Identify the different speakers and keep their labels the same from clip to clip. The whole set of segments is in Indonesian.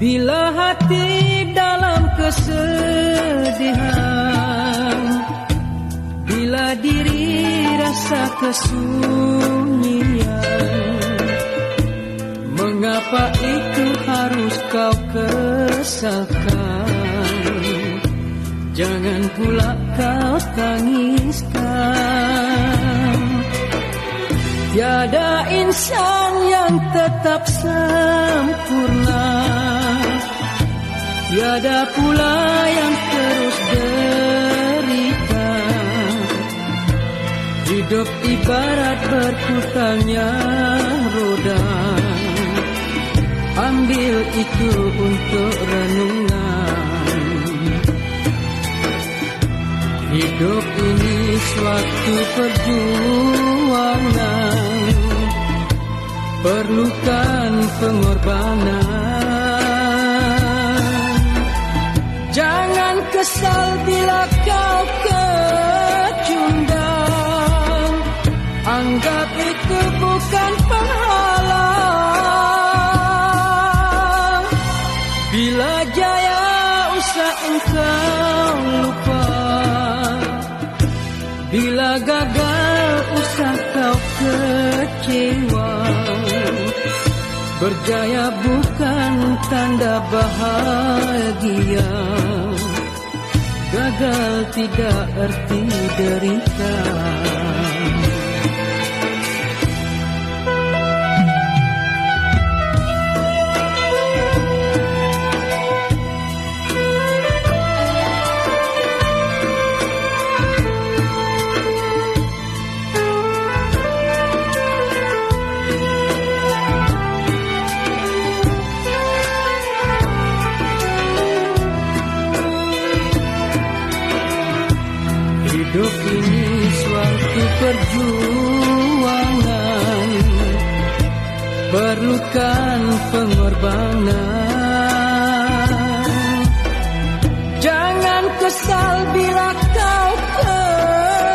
Speaker 1: hati dalam kesedihan Bila diri rasa kesunyian Mengapa itu harus kau kesalkan? Jangan pula kau tangiskan. Tiada insan yang tetap sempurna Tiada pula yang terus derita. Hidup ibarat berputarnya roda. Ambil itu untuk renungan. Hidup ini suatu perjuangan. Perlukan pengorbanan Anggap itu bukan penghalang Bila jaya usah engkau lupa. Bila gagal usah kau kecewa. Berjaya bukan tanda bahagia. Gagal tidak erti derita Hidup ini suatu perjuangan. Perlukan pengorbanan. Jangan kesal bila kau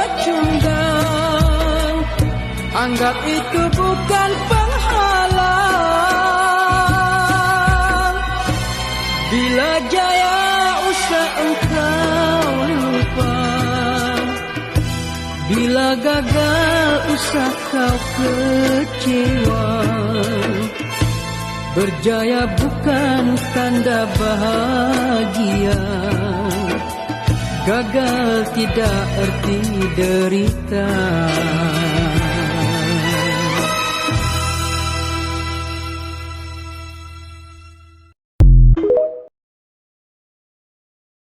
Speaker 1: kecundang. Anggap itu bukan penghalang. Bila jaya usah engkau Bila gagal usah kau kecewa. Berjaya bukan tanda bahagia. Gagal tidak erti derita